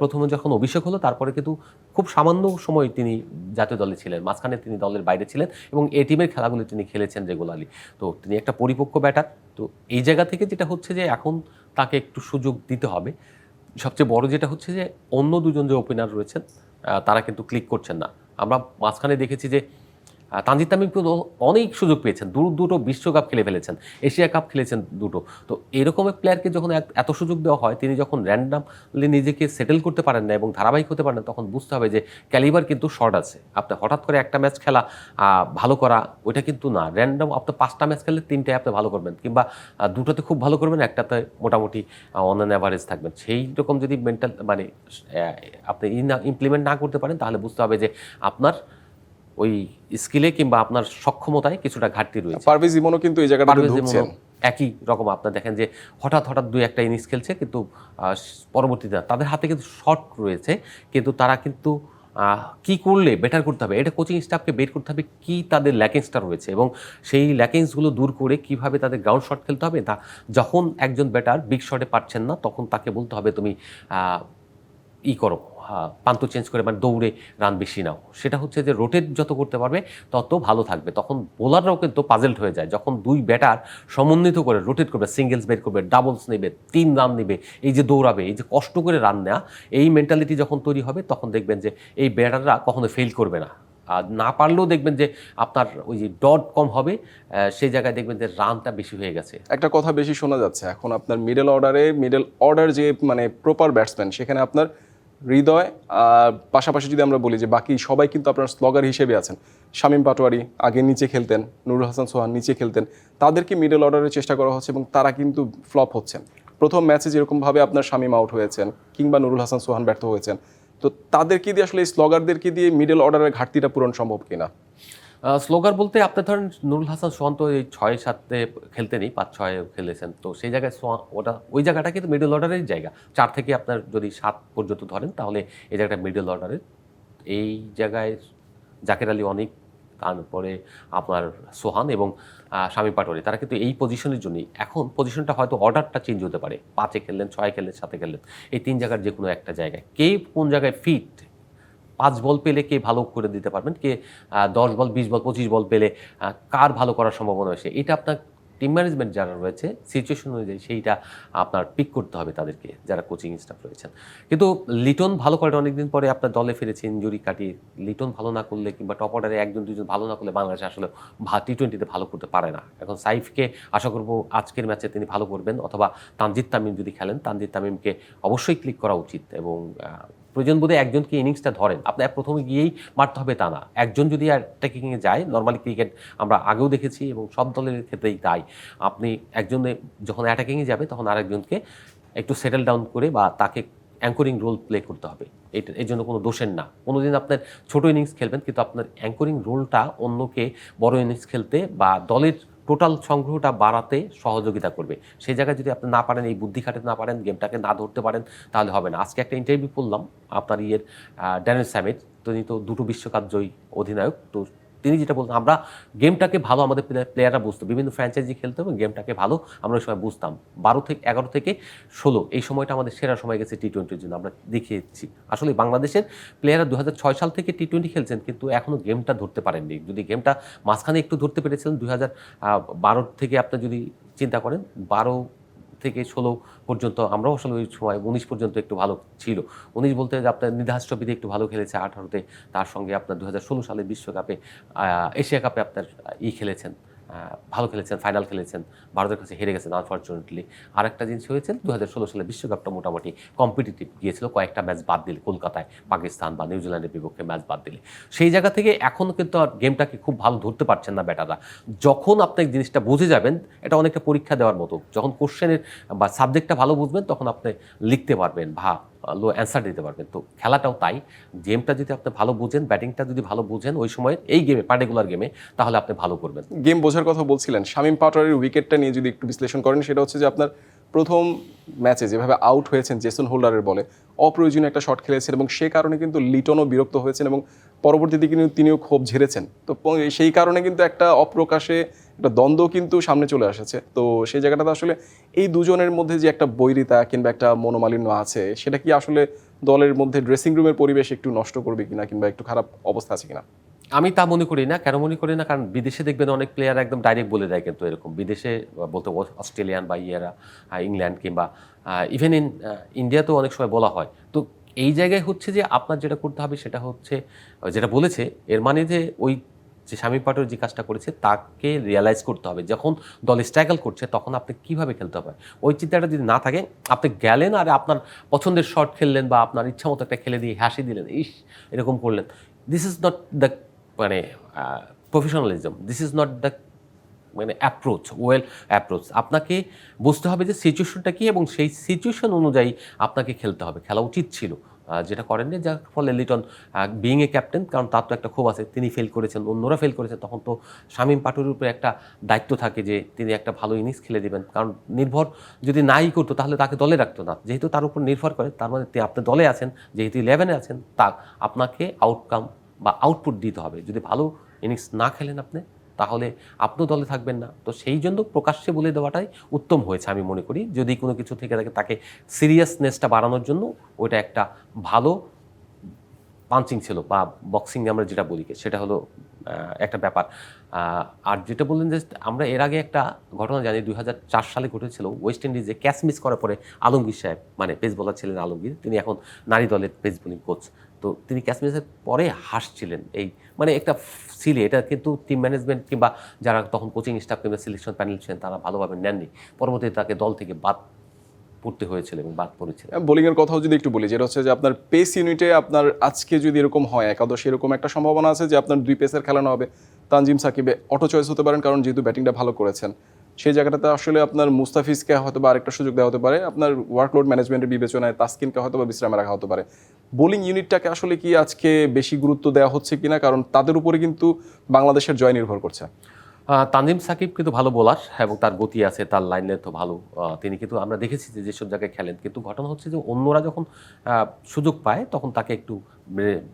প্রথমে যখন অভিষেক হলো, তারপরে কিন্তু খুব সামান্য সময় তিনি জাতীয় দলে ছিলেন। মাঝখানে তিনি দলের বাইরে ছিলেন এবং এ টিমের খেলাগুলো তিনি খেলেছেন রেগুলারলি তো তিনি একটা পরিপক্ক ব্যাটার তো এই জায়গা থেকে যেটা হচ্ছে যে এখন তাকে একটু সুযোগ দিতে হবে। সবচেয়ে বড় যেটা হচ্ছে যে অন্য দুজন যে ওপেনার রয়েছেন তারা কিন্তু ক্লিক করছেন না। আমরা মাঝখানে দেখেছি যে তানজিদ তামিম কিন্তু অনেক সুযোগ পেয়েছেন। দু দুটো বিশ্বকাপ খেলে ফেলেছেন, এশিয়া কাপ খেলেছেন দুটো। তো এরকম এক প্লেয়ারকে যখন এত- সুযোগ দেওয়া হয়, তিনি যখন র্যান্ডামলি নিজেকে সেটেল করতে পারেন না এবং ধারাবাহিক হতে পারেন না, তখন বুঝতে হবে যে ক্যালিবার কিন্তু শর্ট আছে। আপনি হঠাৎ করে একটা ম্যাচ খেলা ভালো করা, ওইটা কিন্তু না। র্যান্ডাম আপনি পাঁচটা ম্যাচ খেললে তিনটায় আপনি ভালো করবেন কিংবা দুটোতে খুব ভালো করবেন, একটাতে মোটামুটি অন অ্যান অ্যাভারেজ থাকবেন। সেই রকম যদি মেন্টাল মানে আপনি ইমপ্লিমেন্ট না করতে পারেন, তাহলে বুঝতে হবে যে আপনার ওই স্কিলে কিংবা আপনার সক্ষমতায় কিছুটা ঘাটতি রয়েছে। পারভেজ ইমনও কিন্তু এই ঢুকছেন। ইমনও একই রকম আপনার দেখেন যে হঠাৎ হঠাৎ দুই একটা ইনিংস খেলছে কিন্তু পরবর্তীতে তাদের হাতে কিন্তু শর্ট রয়েছে কিন্তু তারা কিন্তু কি করলে বেটার করতে হবে? এটা কোচিং স্টাফকে বের করতে হবে কি তাদের ল্যাকিংসটা রয়েছে এবং সেই ল্যাকিংসগুলো দূর করে কীভাবে তাদের গ্রাউন্ড শট খেলতে হবে? তা যখন একজন ব্যাটার বিগ শটে পারছেন না তখন তাকে বলতে হবে তুমি ই করো। হ্যাঁ, প্রান্ত চেঞ্জ করে মানে দৌড়ে রান বেশি নাও। সেটা হচ্ছে যে রোটেট যত করতে পারবে তত ভালো থাকবে। তখন বোলাররাও কিন্তু পাজেল্ড হয়ে যায়। যখন দুই ব্যাটার সমন্বিত করে রোটেট করবে সিঙ্গেলস বের করবে ডাবলস নেবে তিন রান নেবে এই যে দৌড়াবে এই যে কষ্ট করে রান নেওয়া এই মেন্টালিটি যখন তৈরি হবে তখন দেখবেন যে এই ব্যাটাররা কখনো ফেল করবে না। আর না পারলেও দেখবেন যে আপনার ওই যে ডট কম হবে সেই জায়গায় দেখবেন যে রানটা বেশি হয়ে গেছে। একটা কথা বেশি শোনা যাচ্ছে। এখন আপনার মিডল অর্ডারে মিডল অর্ডার যে মানে প্রপার ব্যাটসম্যান সেখানে আপনার হৃদয়, আর পাশাপাশি যদি আমরা বলি যে বাকি সবাই কিন্তু আপনার স্লগার হিসেবে আছেন, শামীম পাটোয়ারি আগে নিচে খেলতেন, নুরুল হাসান সোহান নিচে খেলতেন, তাদেরকে মিডল অর্ডারের চেষ্টা করা হচ্ছে এবং তারা কিন্তু ফ্লপ হচ্ছেন। প্রথম ম্যাচে যেরকমভাবে আপনার শামীম আউট হয়েছেন কিংবা নুরুল হাসান সোহান ব্যর্থ হয়েছেন, তো তাদেরকে দিয়ে আসলে এই স্লগারদেরকে দিয়ে মিডল অর্ডারের ঘাটতিটা পূরণ সম্ভব কিনা? স্লোগার বলতে আপনি ধরেন নুরুল হাসান সোহান তো এই ছয় সাতে খেলতে নেই পাঁচ ছয় খেলেছেন। তো সেই জায়গায় ওটা, ওই জায়গাটা কিন্তু মিডল অর্ডারের জায়গা। চার থেকে আপনার যদি সাত পর্যন্ত ধরেন, তাহলে এই জায়গাটা মিডল অর্ডারের এই জায়গায় জাকের আলী অনেক, তারপরে আপনার সোহান এবং স্বামী পাটোয়ারি, তারা কিন্তু এই পজিশনের জন্যই। এখন পজিশনটা হয়তো অর্ডারটা চেঞ্জ হতে পারে। পাঁচে খেললেন, ছয় খেললেন সাথে খেললেন। এই তিন জায়গার যে কোনো একটা জায়গায়। কে কোন জায়গায় ফিট পাঁচ বল পেলে কে ভালো করে দিতে পারবেন? কে দশ বল, বিশ বল, পঁচিশ বল পেলে কার ভালো করার সম্ভাবনা রয়েছে? এটা আপনার টিম ম্যানেজমেন্ট যারা রয়েছে সিচুয়েশন অনুযায়ী সেইটা আপনার পিক করতে হবে তাদেরকে, যারা কোচিং স্টাফ রয়েছেন। কিন্তু লিটন ভালো করে অনেকদিন পরে আপনার দলে ফিরেছে ইঞ্জুরি কাটিয়ে। লিটন ভালো না করলে কিংবা টপ অর্ডারে একজন, দুজন ভালো না করলে বাংলাদেশ আসলে টি টোয়েন্টিতে ভালো করতে পারে না। এখন সাইফকে আশা করব আজকের ম্যাচে তিনি ভালো করবেন, অথবা তানজিদ তামিম যদি খেলেন, তানজিদ তামিমকে অবশ্যই ক্লিক করা উচিত এবং প্রয়োজন বোধে একজনকে ইনিংসটা ধরেন। আপনার প্রথমে গিয়েই মারতে হবে তা না। একজন যদি অ্যাটাকিংয়ে যায় নর্মালি ক্রিকেট আমরা আগেও দেখেছি এবং সব দলের ক্ষেত্রেই তাই। আপনি একজনে যখন অ্যাটাকিংয়ে যাবে, তখন আরেকজনকে একটু সেটেল ডাউন করে বা তাকে অ্যাঙ্করিং রোল প্লে করতে হবে। এটা, এর জন্য কোনো দোষের না। কোনো দিন আপনার ছোট ইনিংস খেলবেন, কিন্তু আপনার অ্যাঙ্করিং রোলটা অন্যকে বড় ইনিংস খেলতে বা দলের টোটাল সংগ্রহটা বাড়াতে সহযোগিতা করবে। সেই জায়গায় যদি আপনি না পারেন, এই বুদ্ধি খাটাতে না পারেন, গেমটাকে না ধরতে পারেন, তাহলে হবে না। আজকে একটা ইন্টারভিউ করলাম আপনার ইয়ের ড্যানিয়েল স্যামিট তিনি তো দুটো বিশ্বকাপ জয়ী অধিনায়ক, তো তিনি যেটা বলতেন আমরা গেমটাকে ভালো আমাদের প্লেয়াররা বুঝতো। বিভিন্ন ফ্র্যাঞ্চাইজি খেলতো এবং গেমটাকে ভালো আমরা ওই সময় বুঝতাম। বারো থেকে, এগারো থেকে ষোলো, এই সময়টা আমাদের সেরা সময় গেছে টি টোয়েন্টির জন্য, আমরা দেখিয়েছি। আসলে বাংলাদেশের প্লেয়াররা দুই হাজার ছয় সাল থেকে টি টোয়েন্টি খেলছেন, কিন্তু এখনও গেমটা ধরতে পারেননি। যদি গেমটা মাঝখানে একটু ধরতে পেরেছিলেন দু হাজার বারো থেকে আপনি যদি চিন্তা করেন, বারো থেকে ষোলো পর্যন্ত, আমরাও আসলে ওই সময়, উনিশ পর্যন্ত একটু ভালো ছিল। উনিশ বলতে আপনার নিধাস ট্রফিতে একটু ভালো খেলেছে আঠারোতে, তার সঙ্গে আপনার দু সালের বিশ্বকাপে এশিয়া কাপে আপনার ই খেলেছেন। ভালো খেলেছেন ফাইনাল খেলেছেন, ভারতের কাছে হেরে গেছেন আনফর্চুনেটলি আরেকটা জিনিস হয়েছে দু হাজার ষোলো সালে বিশ্বকাপটা মোটামুটি কম্পিটিটিভ গিয়েছিল, কয়েকটা ম্যাচ বাদ দিলে, কলকাতায় পাকিস্তান বা নিউজিল্যান্ডের বিপক্ষে ম্যাচ বাদ দিলে। সেই জায়গা থেকে এখনও কিন্তু আর গেমটাকে খুব ভালো ধরতে পারছেন না ব্যাটাররা। যখন আপনি জিনিসটা বুঝে যাবেন, এটা অনেকটা পরীক্ষা দেওয়ার মতো। যখন কোশ্চেনের বা সাবজেক্টটা ভালো বুঝবেন, তখন আপনি লিখতে পারবেন ভা ভালো অ্যান্সার দিতে পারবেন। তো খেলাটাও তাই। গেমটা যদি আপনি ভালো বুঝেন ব্যাটিংটা যদি ভালো বুঝেন, ওই সময় এই গেমে পার্টিকুলার গেমে তাহলে আপনি ভালো করবেন। গেম বোঝার কথা বলছিলেন। শামীম পাটোয়ারির উইকেটটা নিয়ে যদি একটু বিশ্লেষণ করেন, সেটা হচ্ছে যে আপনার প্রথম ম্যাচে যেভাবে আউট হয়েছেন জেসন হোল্ডারের বলে, অপ্রয়োজনীয় একটা শট খেলেছেন এবং সে কারণে কিন্তু লিটনও বিরক্ত হয়েছেন এবং পরবর্তীতে কিন্তু তিনিও ক্ষোভ ঝেড়েছেন। তো সেই কারণে কিন্তু একটা অপ্রকাশে একটা দ্বন্দ্ব কিন্তু সামনে চলে এসেছে তো সেই জায়গাটাতে আসলে এই দুজনের মধ্যে যে একটা বৈরিতা কিংবা একটা মনোমালিন্য আছে, সেটা কি আসলে দলের মধ্যে ড্রেসিং রুমের পরিবেশ একটু নষ্ট করবে কিনা কিংবা একটু খারাপ অবস্থা আছে কিনা? আমি তা মনে করি না, কেন মনে করি না? কারণ বিদেশে দেখবেন অনেক প্লেয়ার একদম ডাইরেক্ট বলে দেয় কিন্তু এরকম। বিদেশে বলতে অস্ট্রেলিয়ান বা ইয়েরা ইংল্যান্ড কিংবা ইভেন ইন ইন্ডিয়াতেও অনেক সময় বলা হয়। তো এই জায়গায় হচ্ছে যে আপনার যেটা করতে হবে সেটা হচ্ছে, যেটা বলেছে, এর মানে যে ওই যে স্বামী পাটর যে কাজটা করেছে, তাকে রিয়ালাইজ করতে হবে। যখন দল স্ট্রাগল করছে, তখন আপনি কীভাবে খেলতে হবে? ওই চিন্তাটা যদি না থাকে, আপনি গেলেন আর আপনার পছন্দের শট খেললেন বা আপনার ইচ্ছা মতো একটা খেলে দিয়ে হাসি দিলেন, ইস, এরকম করলেন। দিস ইজ নট দ্য মানে professionalism this is not the মানে অ্যাপ্রোচ ওয়েল অ্যাপ্রোচ আপনাকে বুঝতে হবে যে সিচুয়েশনটা কী এবং সেই সিচুয়েশন অনুযায়ী আপনাকে খেলতে হবে। খেলা উচিত ছিল। যেটা করেননি, যার ফলে লিটন বিইং এ ক্যাপ্টেন কারণ তার তো একটা ক্ষোভ আছে, তিনি ফেল করেছেন, অন্যরা ফেল করেছেন তখন তো শামীম পাটুর উপরে একটা দায়িত্ব থাকে যে তিনি একটা ভালো ইনিংস খেলে দেবেন। কারণ নির্ভর যদি নাই করতো, তাহলে তাকে দলে রাখতো না। যেহেতু তার উপর নির্ভর করে, তার মানে আপনি দলে আছেন, যেহেতু ইলেভেনে আছেন, তা আপনাকে আউটকাম বা আউটপুট দিতে হবে। যদি ভালো ইনিংস না খেলেন আপনি তাহলে আপনিও দলে থাকবেন না। তো সেই জন্য প্রকাশ্যে বলে দেওয়াটাই উত্তম হয়েছে আমি মনে করি। যদি কোনো কিছু থেকে থাকে তাকে সিরিয়াসনেসটা বাড়ানোর জন্য ওইটা একটা ভালো পাঞ্চিং ছিল বা বক্সিং আমরা যেটা বলি, সেটা হলো একটা ব্যাপার। আর যেটা বললেন যে আমরা এর আগে একটা ঘটনা জানি, দুই হাজার চার সালে ঘটেছিল। ওয়েস্ট ইন্ডিজে ক্যাচ মিস করার পরে আলমগীর সাহেব মানে পেস বোলার ছিলেন আলমগীর, তিনি এখন নারী দলের পেস বোলিং কোচ তো তিনি ক্যাচ মিসের পরে হাসছিলেন এই মানে একটা সিলে, এটা কিন্তু টিম ম্যানেজমেন্ট কিংবা যারা তখন কোচিং স্টাফ কিংবা সিলেকশন প্যানেল ছিলেন, তারা ভালোভাবে নেননি। পরবর্তীতে তাকে দল থেকে বাদ পড়তে হয়েছিল এবং বাদ পড়েছিল। বোলিং এর কথাও যদি একটু বলি, যেটা হচ্ছে যে আপনার পেস ইউনিটে আপনার আজকে যদি এরকম হয়, একাদশ এরকম একটা সম্ভাবনা আছে যে আপনার দুই পেসের খেলানো হবে। তানজিম সাকিবে অটো চয়েস হতে পারেন, কারণ যেহেতু ব্যাটিংটা ভালো করেছেন। সেই জায়গাটাতে আসলে আপনার মুস্তাফিজকে হয়তো বা আরেকটা সুযোগ দেওয়া হতে পারে, আপনার ওয়ার্কলোড ম্যানেজমেন্টের বিবেচনায় তাসকিনকে হয়তো বা বিশ্রামে রাখা হতে পারে। বোলিং ইউনিটটাকে আসলে কি আজকে বেশি গুরুত্ব দেওয়া হচ্ছে কিনা? কারণ তাদের উপরে কিন্তু বাংলাদেশের জয় নির্ভর করছে। তানজিম সাকিব কিন্তু ভালো বোলার এবং তার গতি আছে, তার লাইন তো ভালো। তিনি কিন্তু আমরা দেখেছি যে যেসব জায়গায় খেলেন। কিন্তু ঘটনা হচ্ছে যে অন্যরা যখন সুযোগ পায়, তখন তাকে একটু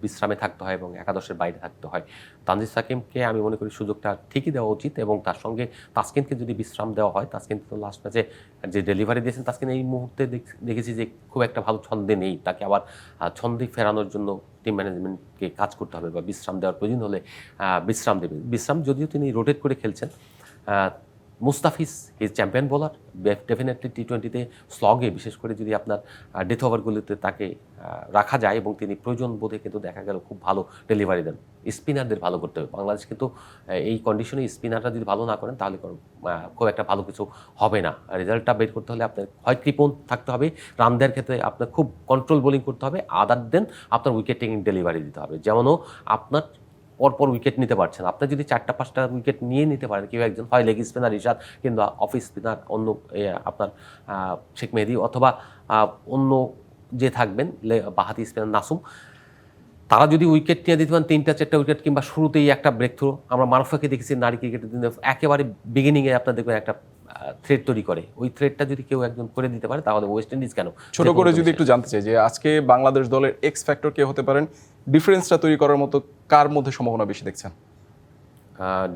বিশ্রামে থাকতে হয় এবং একাদশের বাইরে থাকতে হয়। তানজিম সাকিমকে আমি মনে করি সুযোগটা ঠিকই দেওয়া উচিত এবং তার সঙ্গে তাসকিনকে যদি বিশ্রাম দেওয়া হয়, তাসকিন তো লাস্ট ম্যাচে যে ডেলিভারি দিয়েছেন, তাসকিন এই মুহূর্তে দেখ- দেখেছি যে খুব একটা ভালো ছন্দে নেই। তাকে আবার ছন্দে ফেরানোর জন্য টিম ম্যানেজমেন্টকে কাজ করতে হবে বা বিশ্রাম দেওয়ার প্রয়োজন হলে বিশ্রাম দেবে। বিশ্রাম যদিও তিনি রোটেট করে খেলছেন Mustafiz his champion bowler definitely T twenty স্লগে বিশেষ করে যদি আপনার ডেথ ওভারগুলিতে তাকে রাখা যায় এবং তিনি প্রয়োজন বোধে কিন্তু দেখা গেল খুব ভালো ডেলিভারি দেন। স্পিনারদের ভালো করতে হবে। বাংলাদেশ কিন্তু এই কন্ডিশনে স্পিনাররা যদি ভালো না করেন, তাহলে খুব একটা ভালো কিছু হবে না। রেজাল্টটা বের করতে হলে আপনার হয় কৃপণ থাকতে হবে। রান দেওয়ার ক্ষেত্রে আপনার খুব কন্ট্রোল বোলিং করতে হবে। আদার দেন আপনার উইকেট টেকিং ডেলিভারি দিতে হবে। যেমনও আপনার পরপর উইকেট নিতে পারছেন। আপনি যদি চারটা পাঁচটা উইকেট নিয়ে নিতে পারেন কেউ একজন হয় লেগ স্পিনার ইশাদ কিংবা অফ স্পিনার অন্য আপনার শেখ মেহেদি অথবা অন্য যে থাকবেন বাহাতি স্পিনার নাসুম তারা যদি উইকেট নিয়ে দিতে পারেন তিনটা চারটা উইকেট কিংবা শুরুতেই একটা ব্রেক থ্রু আমরা মারুফাকে দেখেছি নারী ক্রিকেটের দিনে একেবারে বিগিনিংয়ে আপনার দেখবেন একটা থ্রেড তৈরি করে। ওই থ্রেডটা যদি কেউ একজন করে দিতে পারে তাহলে ওয়েস্ট ইন্ডিজ কেন? ছোট করে যদি একটু জানতে চাই যে আজকে বাংলাদেশ দলের এক্স ফ্যাক্টর কে হতে পারেন? ডিফারেন্সটা তৈরি করার মতো কার মধ্যে সম্ভাবনা বেশি দেখছেন?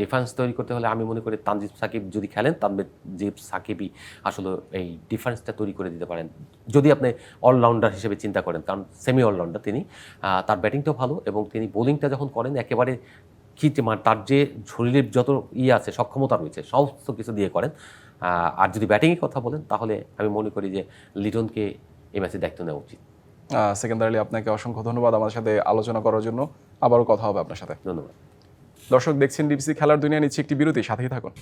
ডিফারেন্স তৈরি করতে হলে আমি মনে করি তানজিব সাকিব যদি খেলেন, তানজিব সাকিবই আসলে এই ডিফারেন্সটা তৈরি করে দিতে পারেন। যদি আপনি অলরাউন্ডার হিসেবে চিন্তা করেন, কারণ সেমি অলরাউন্ডার তিনি তার ব্যাটিংটাও ভালো এবং তিনি বোলিংটা যখন করেন, একেবারে কি মানে তার যে শরীরের যত ইয়ে আছে, সক্ষমতা রয়েছে, সমস্ত কিছু দিয়ে করেন। আর যদি ব্যাটিংয়ের কথা বলেন, তাহলে আমি মনে করি যে লিটনকে এই ম্যাচে দায়িত্ব নেওয়া উচিত। সেকেন্দার আলী আপনাকে অসংখ্য ধন্যবাদ আমার সাথে আলোচনা করার জন্য। আবারও কথা হবে আপনার সাথে। ধন্যবাদ। দর্শক দেখছেন ডিবিসি খেলার দুনিয়া নিচ্ছে একটি বিরতি সাথেই থাকুন।